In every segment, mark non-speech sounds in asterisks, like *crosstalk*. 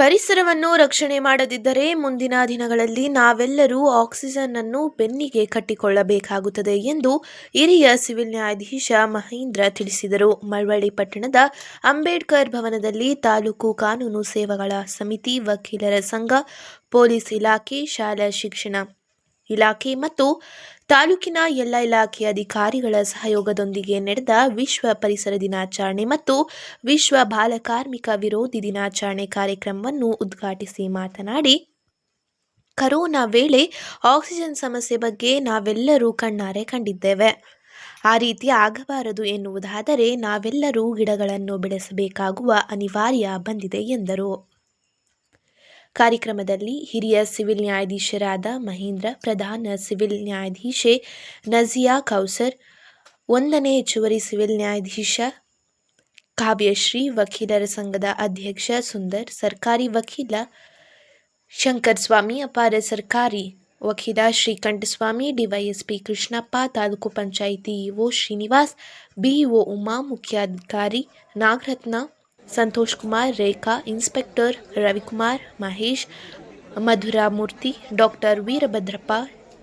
ಪರಿಸರವನ್ನು ರಕ್ಷಣೆ ಮಾಡದಿದ್ದರೆ ಮುಂದಿನ ದಿನಗಳಲ್ಲಿ ನಾವೆಲ್ಲರೂ ಆಕ್ಸಿಜನ್ ಅನ್ನು ಬೆನ್ನಿಗೆ ಕಟ್ಟಿಕೊಳ್ಳಬೇಕಾಗುತ್ತದೆ ಎಂದು ಹಿರಿಯ ಸಿವಿಲ್ ನ್ಯಾಯಾಧೀಶ ಮಹೇಂದ್ರ ತಿಳಿಸಿದರು. ಮಳವಳ್ಳಿ ಪಟ್ಟಣದ ಅಂಬೇಡ್ಕರ್ ಭವನದಲ್ಲಿ ತಾಲೂಕು ಕಾನೂನು ಸೇವೆಗಳ ಸಮಿತಿ ವಕೀಲರ ಸಂಘ, ಪೊಲೀಸ್ ಇಲಾಖೆ, ಶಾಲಾ ಶಿಕ್ಷಣ ಇಲಾಖೆ ಮತ್ತು ತಾಲೂಕಿನ ಎಲ್ಲ ಇಲಾಖೆಯ ಅಧಿಕಾರಿಗಳ ಸಹಯೋಗದೊಂದಿಗೆ ನಡೆದ ವಿಶ್ವ ಪರಿಸರ ದಿನಾಚರಣೆ ಮತ್ತು ವಿಶ್ವ ಬಾಲಕಾರ್ಮಿಕ ವಿರೋಧಿ ದಿನಾಚರಣೆ ಕಾರ್ಯಕ್ರಮವನ್ನು ಉದ್ಘಾಟಿಸಿ ಮಾತನಾಡಿ, ಕರೋನಾ ವೇಳೆ ಆಕ್ಸಿಜನ್ ಸಮಸ್ಯೆ ಬಗ್ಗೆ ನಾವೆಲ್ಲರೂ ಕಣ್ಣಾರೆ ಕಂಡಿದ್ದೇವೆ. ಆ ರೀತಿ ಆಗಬಾರದು ಎನ್ನುವುದಾದರೆ ನಾವೆಲ್ಲರೂ ಗಿಡಗಳನ್ನು ಬೆಳೆಸಬೇಕಾಗುವ ಅನಿವಾರ್ಯ ಬಂದಿದೆ, ಎಂದರು. ಕಾರ್ಯಕ್ರಮದಲ್ಲಿ ಹಿರಿಯ ಸಿವಿಲ್ ನ್ಯಾಯಾಧೀಶರಾದ ಮಹೇಂದ್ರ ಪ್ರಧಾನ ಸಿವಿಲ್ ನ್ಯಾಯಾಧೀಶೆ ನಜಿಯಾ ಕೌಸರ್, ಒಂದನೇ ಹೆಚ್ಚುವರಿ ಸಿವಿಲ್ ನ್ಯಾಯಾಧೀಶ ಕಾವ್ಯಶ್ರೀ, ವಕೀಲರ ಸಂಘದ ಅಧ್ಯಕ್ಷ ಸುಂದರ್, ಸರ್ಕಾರಿ ವಕೀಲ ಶಂಕರ್ ಸ್ವಾಮಿ ಅಪಾರ ಸರ್ಕಾರಿ ವಕೀಲ Srikantaswamy, DYSP Krishnappa, taluk panchayat EO Srinivas, BEO Uma, ಮುಖ್ಯಾಧಿಕಾರಿ ನಾಗರತ್ನ ಸಂತೋಷ್ ಕುಮಾರ್ ರೇಖಾ ಇನ್ಸ್ಪೆಕ್ಟರ್ ರವಿಕುಮಾರ್ ಮಹೇಶ್ ಮಧುರಾಮೂರ್ತಿ ಡಾಕ್ಟರ್ ವೀರಭದ್ರಪ್ಪ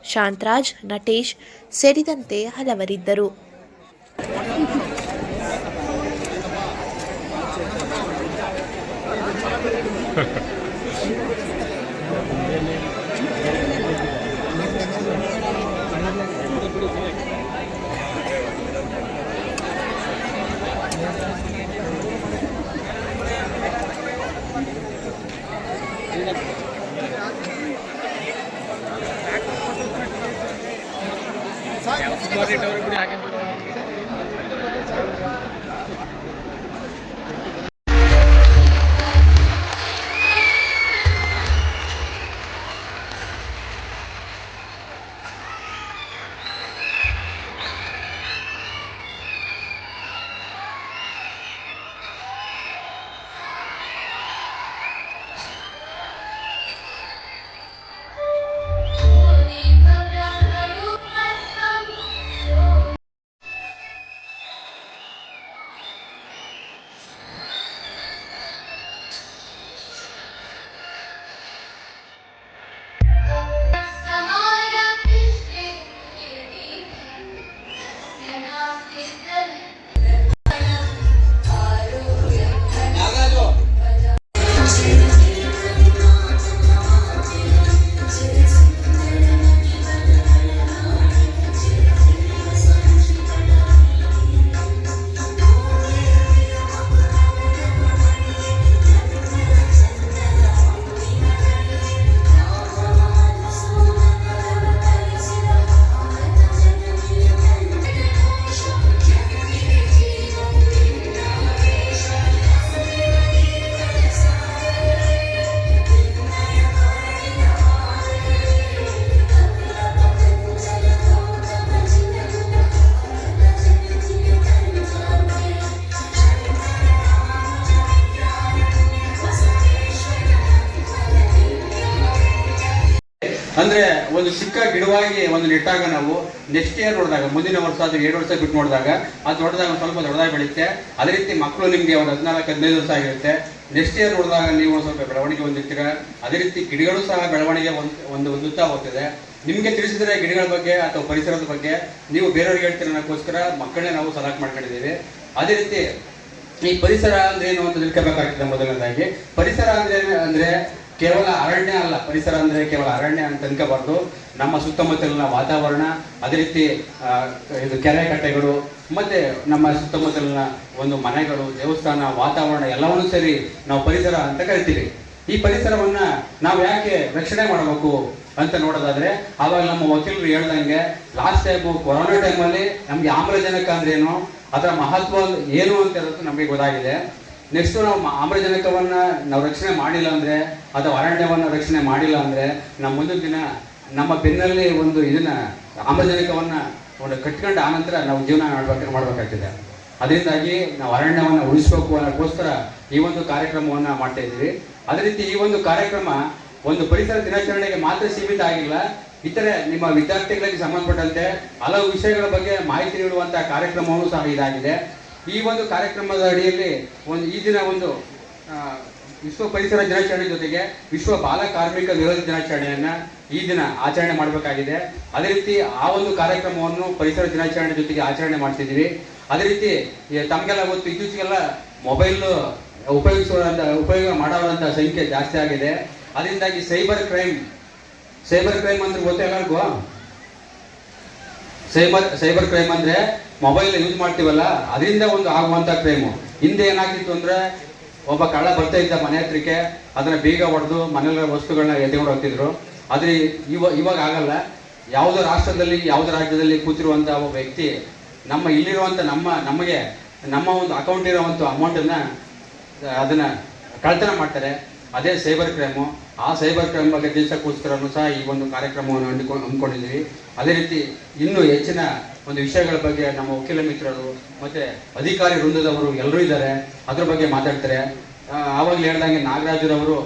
ಶಾಂತರಾಜ್ ನಟೇಶ್ ಸೇರಿದಂತೆ ಹಲವರಿದ್ದರು. *laughs* ಸರ್ ಅಂದ್ರೆ ಒಂದು ಚಿಕ್ಕ ಗಿಡವಾಗಿ ಒಂದು ನೆಟ್ಟಾಗ ನಾವು ನೆಕ್ಸ್ಟ್ ಇಯರ್ ನೋಡಿದಾಗ, ಮುಂದಿನ ವರ್ಷ ಅದು ಎರಡು ವರ್ಷ ಬಿಟ್ಟು ನೋಡಿದಾಗ ಅದು ದೊಡ್ಡದಾಗ ಸ್ವಲ್ಪ ದೊಡ್ಡದಾಗಿ ಬೆಳೆಯುತ್ತೆ ಅದೇ ರೀತಿ ಮಕ್ಕಳು ನಿಮಗೆ ಒಂದು ಹದಿನಾಲ್ಕು, ಹದಿನೈದು ವರ್ಷ ಆಗಿರುತ್ತೆ. ನೆಕ್ಸ್ಟ್ ಇಯರ್ ನೋಡಿದಾಗ ನೀವು ಸ್ವಲ್ಪ ಬೆಳವಣಿಗೆ ಹೊಂದಿರ್ತೀರ. ಅದೇ ರೀತಿ ಗಿಡಗಳು ಸಹ ಬೆಳವಣಿಗೆ ಒಂದು ಹೊಂದುತ್ತಾ ಹೋಗ್ತದೆ. ನಿಮಗೆ ತಿಳಿಸಿದ್ರೆ ಗಿಡಗಳ ಬಗ್ಗೆ ಅಥವಾ ಪರಿಸರದ ಬಗ್ಗೆ ನೀವು ಬೇರೆಯವ್ರಿಗೆ ಹೇಳ್ತೀರ ಅನ್ನೋಕ್ಕೋಸ್ಕರ ಮಕ್ಕಳನ್ನೇ ನಾವು ಸೆಲೆಕ್ಟ್ ಮಾಡ್ಕೊಂಡಿದ್ದೀವಿ. ಅದೇ ರೀತಿ ಈ ಪರಿಸರ ಅಂದ್ರೆ ಏನು ಅಂತ ತಿಳ್ಕೋಬೇಕಾಗ್ತದೆ ಮೊದಲನೇದಾಗಿ. ಪರಿಸರ ಅಂದ್ರೆ ಅಂದ್ರೆ ಕೇವಲ ಅರಣ್ಯ ಅಲ್ಲ, ಪರಿಸರ ಅಂದರೆ ಕೇವಲ ಅರಣ್ಯ ಅಂತ ಅನ್ಕೋಬಾರ್ದು ನಮ್ಮ ಸುತ್ತಮುತ್ತಲಿನ ವಾತಾವರಣ, ಅದೇ ರೀತಿ ಇದು ಕೆರೆ ಕಟ್ಟೆಗಳು, ಮತ್ತೆ ನಮ್ಮ ಸುತ್ತಮುತ್ತಲಿನ ಒಂದು ಮನೆಗಳು, ದೇವಸ್ಥಾನ, ವಾತಾವರಣ ಎಲ್ಲವನ್ನೂ ಸೇರಿ ನಾವು ಪರಿಸರ ಅಂತ ಕರಿತೀವಿ. ಈ ಪರಿಸರವನ್ನ ನಾವು ಯಾಕೆ ರಕ್ಷಣೆ ಮಾಡಬೇಕು ಅಂತ ನೋಡೋದಾದ್ರೆ, ಆವಾಗ ನಮ್ಮ ವಕೀಲರು ಹೇಳ್ದಂಗೆ ಲಾಸ್ಟ್ ಟೈಮು ಕೊರೋನಾ ಟೈಮಲ್ಲಿ ನಮಗೆ ಆಮ್ಲಜನಕ ಅಂದ್ರೆ ಏನು, ಅದರ ಮಹತ್ವ ಏನು ಅಂತ ಹೇಳೋದು ನಮಗೆ ಗೊತ್ತಾಗಿದೆ. ನೆಕ್ಸ್ಟ್ ನಾವು ಆಮ್ಲಜನಕವನ್ನು ನಾವು ರಕ್ಷಣೆ ಮಾಡಿಲ್ಲ ಅಂದ್ರೆ, ಅಥವಾ ಅರಣ್ಯವನ್ನು ರಕ್ಷಣೆ ಮಾಡಿಲ್ಲ ಅಂದ್ರೆ ನಮ್ಮ ಮುಂದಿನ ದಿನ ನಮ್ಮ ಬೆನ್ನಲ್ಲಿ ಒಂದು ಇದನ್ನ, ಆಮ್ಲಜನಕವನ್ನ ಒಂದು ಕಟ್ಕೊಂಡು ಆನಂತರ ನಾವು ಜೀವನ ಮಾಡ್ಬೇಕು, ಮಾಡ್ಬೇಕಾಗ್ತದೆ. ಅದರಿಂದಾಗಿ ನಾವು ಅರಣ್ಯವನ್ನು ಉಳಿಸ್ಬೇಕು ಅನ್ನೋಕ್ಕೋಸ್ಕರ ಈ ಒಂದು ಕಾರ್ಯಕ್ರಮವನ್ನ ಮಾಡ್ತಾ ಇದ್ದೀವಿ. ಅದೇ ರೀತಿ ಈ ಒಂದು ಕಾರ್ಯಕ್ರಮ ಒಂದು ಪರಿಸರ ದಿನಾಚರಣೆಗೆ ಮಾತ್ರ ಸೀಮಿತ ಆಗಿಲ್ಲ. ಇತರೆ ನಿಮ್ಮ ವಿದ್ಯಾರ್ಥಿಗಳಿಗೆ ಸಂಬಂಧಪಟ್ಟಂತೆ ಹಲವು ವಿಷಯಗಳ ಬಗ್ಗೆ ಮಾಹಿತಿ ನೀಡುವಂತಹ ಕಾರ್ಯಕ್ರಮವೂ ಸಹ ಇದಾಗಿದೆ. ಈ ಒಂದು ಕಾರ್ಯಕ್ರಮದ ಅಡಿಯಲ್ಲಿ ಒಂದು ಈ ದಿನ ಒಂದು ವಿಶ್ವ ಪರಿಸರ ದಿನಾಚರಣೆ ಜೊತೆಗೆ ವಿಶ್ವ ಬಾಲ ಕಾರ್ಮಿಕ ವಿರೋಧಿ ದಿನಾಚರಣೆಯನ್ನು ಈ ದಿನ ಆಚರಣೆ ಮಾಡಬೇಕಾಗಿದೆ. ಅದೇ ರೀತಿ ಆ ಒಂದು ಕಾರ್ಯಕ್ರಮವನ್ನು ಪರಿಸರ ದಿನಾಚರಣೆ ಜೊತೆಗೆ ಆಚರಣೆ ಮಾಡ್ತಿದ್ದೀವಿ. ಅದೇ ರೀತಿ ತಮಗೆಲ್ಲ ಗೊತ್ತು, ಇತ್ತೀಚೆಗೆಲ್ಲ ಮೊಬೈಲ್ ಉಪಯೋಗಿಸುವಂಥ ಉಪಯೋಗ ಮಾಡೋವಂಥ ಸಂಖ್ಯೆ ಜಾಸ್ತಿ ಆಗಿದೆ. ಅದರಿಂದಾಗಿ ಸೈಬರ್ ಕ್ರೈಮ್ ಸೈಬರ್ ಕ್ರೈಮ್ ಅಂದ್ರೆ ಗೊತ್ತೇ ಎಲ್ಲರಿಗೂ? ಸೈಬರ್ ಸೈಬರ್ ಕ್ರೈಮ್ ಅಂದ್ರೆ ಮೊಬೈಲ್ ಯೂಸ್ ಮಾಡ್ತೀವಲ್ಲ, ಅದರಿಂದ ಒಂದು ಆಗುವಂತ ಕ್ರೈಮು ಹಿಂದೆ ಏನಾಗ್ತಿತ್ತು ಅಂದ್ರೆ, ಒಬ್ಬ ಕಳ್ಳ ಬರ್ತಾ ಇದ್ದ ಮನೆ ಹತ್ರಕ್ಕೆ, ಅದನ್ನ ಬೀಗ ಹೊಡೆದು ಮನೆಯಲ್ಲ ವಸ್ತುಗಳನ್ನ ಎತ್ಕೊಂಡು ಹೋಗ್ತಿದ್ರು. ಆದರೆ ಇವ, ಇವಾಗ ಆಗಲ್ಲ. ಯಾವುದೋ ರಾಷ್ಟ್ರದಲ್ಲಿ, ಯಾವುದೋ ರಾಜ್ಯದಲ್ಲಿ ಕೂತಿರುವಂತ ಒಬ್ಬ ವ್ಯಕ್ತಿ, ನಮ್ಮ ಇಲ್ಲಿರುವಂತ ನಮ್ಮ, ನಮಗೆ, ನಮ್ಮ ಒಂದು ಅಕೌಂಟ್ ಇರುವಂತ ಅಮೌಂಟನ್ನು ಅದನ್ನ ಕಳ್ತನ ಮಾಡ್ತಾರೆ. ಅದೇ ಸೈಬರ್ ಕ್ರೈಮು, ಆ ಸೈಬರ್ ಕ್ರೈಮ್ ಬಗ್ಗೆ ತಿಳಿಸೋಕ್ಕೋಸ್ಕರನೂ ಸಹ ಈ ಒಂದು ಕಾರ್ಯಕ್ರಮವನ್ನು ಅಂದುಕೊಂಡು ಹಮ್ಮಿಕೊಂಡಿದ್ದೀವಿ ಅದೇ ರೀತಿ ಇನ್ನೂ ಹೆಚ್ಚಿನ ಒಂದು ವಿಷಯಗಳ ಬಗ್ಗೆ ನಮ್ಮ ವಕೀಲ ಮಿತ್ರರು ಮತ್ತು ಅಧಿಕಾರಿ ವೃಂದದವರು ಎಲ್ಲರೂ ಇದ್ದಾರೆ. ಅದ್ರ ಬಗ್ಗೆ ಮಾತಾಡ್ತಾರೆ. ಆವಾಗಲೇ ಹೇಳ್ದಂಗೆ ನಾಗರಾಜರವರು,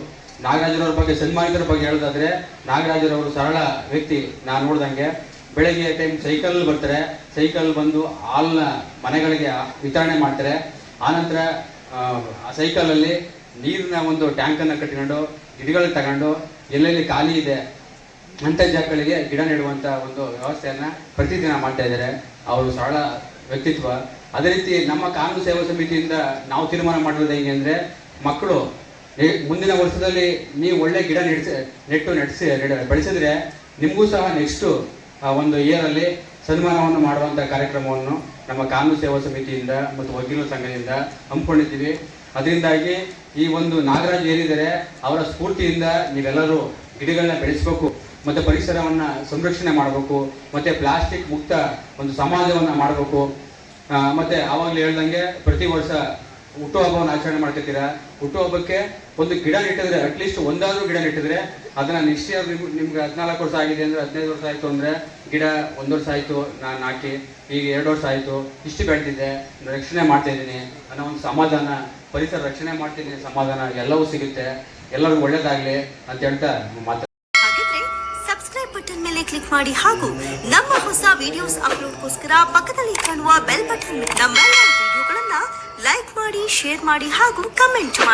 ನಾಗರಾಜರವ್ರ ಬಗ್ಗೆ, ಸನ್ಮಾನಿತರ ಬಗ್ಗೆ ಹೇಳೋದಾದರೆ ನಾಗರಾಜರವರು ಸರಳ ವ್ಯಕ್ತಿ ನಾನು ನೋಡ್ದಂಗೆ. ಬೆಳಗ್ಗೆ ಟೈಮ್ ಸೈಕಲ್ ಬರ್ತಾರೆ. ಸೈಕಲ್ ಬಂದು ಹಾಲ್ನ ಮನೆಗಳಿಗೆ ವಿತರಣೆ ಮಾಡ್ತಾರೆ. ಆನಂತರ ಆ ಸೈಕಲಲ್ಲಿ ನೀರಿನ ಒಂದು ಟ್ಯಾಂಕನ್ನು ಕಟ್ಟಿಕೊಂಡು ಗಿಡಗಳಿಗೆ ತಗೊಂಡು, ಎಲ್ಲೆಲ್ಲಿ ಖಾಲಿ ಇದೆ ಅಂಥ ಜಾಗಗಳಿಗೆ ಗಿಡ ನೆಡುವಂಥ ಒಂದು ವ್ಯವಸ್ಥೆಯನ್ನು ಪ್ರತಿದಿನ ಮಾಡ್ತಾ ಇದ್ದಾರೆ. ಅವರು ಸರಳ ವ್ಯಕ್ತಿತ್ವ. ಅದೇ ರೀತಿ ನಮ್ಮ ಕಾನೂನು ಸೇವಾ ಸಮಿತಿಯಿಂದ ನಾವು ತೀರ್ಮಾನ ಮಾಡಿರೋದು ಹೆಂಗೆ ಅಂದರೆ, ಮಕ್ಕಳು ಮುಂದಿನ ವರ್ಷದಲ್ಲಿ ನೀವು ಒಳ್ಳೆ ಗಿಡ ನೆಡ್ಸ, ನೆಟ್ಟು ನಡೆಸಿ ಬೆಳೆಸಿದ್ರೆ ನಿಮಗೂ ಸಹ ನೆಕ್ಸ್ಟು ಒಂದು ಇಯರಲ್ಲಿ ಸನ್ಮಾನವನ್ನು ಮಾಡುವಂಥ ಕಾರ್ಯಕ್ರಮವನ್ನು ನಮ್ಮ ಕಾನೂನು ಸೇವಾ ಸಮಿತಿಯಿಂದ ಮತ್ತು ವಕೀಲರ ಸಂಘದಿಂದ ಹಮ್ಮಿಕೊಂಡಿದ್ದೀವಿ. ಅದರಿಂದಾಗಿ ಈ ಒಂದು ನಾಗರಾಜ್ ಏನಿದ್ದಾರೆ ಅವರ ಸ್ಫೂರ್ತಿಯಿಂದ ನೀವೆಲ್ಲರೂ ಗಿಡಗಳನ್ನ ಬೆಳೆಸಬೇಕು, ಮತ್ತೆ ಪರಿಸರವನ್ನ ಸಂರಕ್ಷಣೆ ಮಾಡಬೇಕು, ಮತ್ತೆ ಪ್ಲಾಸ್ಟಿಕ್ ಮುಕ್ತ ಒಂದು ಸಮಾಜವನ್ನ ಮಾಡಬೇಕು. ಮತ್ತೆ ಆವಾಗಲೇ ಹೇಳ್ದಂಗೆ ಪ್ರತಿ ವರ್ಷ ಹುಟ್ಟುಹಬ್ಬವನ್ನು ಆಚರಣೆ ಮಾಡ್ತಿರ್ತೀರಾ? ಹುಟ್ಟುಹಬ್ಬಕ್ಕೆ ಒಂದು ಗಿಡ ನೆಟ್ಟಿದ್ರೆ ಅಟ್ಲೀಸ್ಟ್ ಒಂದಾದ್ರೂ ಗಿಡ ನೆಟ್ಟಿದ್ರೆ, ಅದನ್ನ ನಿಶ್ಚಯ ನಿಮಗೆ ನಿಮ್ಗೆ ಹದಿನಾಲ್ಕು ವರ್ಷ ಆಗಿದೆ ಅಂದ್ರೆ ಹದಿನೈದು ವರ್ಷ ಆಯ್ತು ಅಂದ್ರೆ ಗಿಡ ಒಂದು ವರ್ಷ ಆಯ್ತು ನಾನು ಹಾಕಿ, ಈಗ ಎರಡು ವರ್ಷ ಆಯ್ತು, ಇಷ್ಟು ಬೆಳೆದಿದ್ದೆ, ರಕ್ಷಣೆ ಮಾಡ್ತಾ ಇದ್ದೀನಿ ಅನ್ನೋ ಒಂದು ಸಮಾಧಾನ ಪರಿಸರ ರಕ್ಷಣೆ ಮಾಡ್ತೀನಿ, ಸಮಾಧಾನ, ಎಲ್ಲವೂ ಸಿಗುತ್ತೆ, ಎಲ್ಲರಿಗೂ ಒಳ್ಳೇದಾಗ್ಲಿ ಅಂತ ಹೇಳ್ತಾ ಮಾತಾಡ್ತೀನಿ ಸಬ್ಸ್ಕ್ರೈಬ್ ಬಟನ್ ಮೇಲೆ ಕ್ಲಿಕ್ ಮಾಡಿ ಹಾಗೂ ನಮ್ಮ ಹೊಸ ವಿಡಿಯೋಸ್ ಅಪ್ಲೋಡ್ಗೋಸ್ಕರ ಪಕ್ಕದಲ್ಲಿ ಕಾಣುವ ಬೆಲ್ ಬಟನ್ ನಮ್ಮ ವಿಡಿಯೋಗಳನ್ನ ಲೈಕ್ ಮಾಡಿ ಶೇರ್ ಮಾಡಿ ಹಾಗೂ ಕಮೆಂಟ್ ಮಾಡಿ.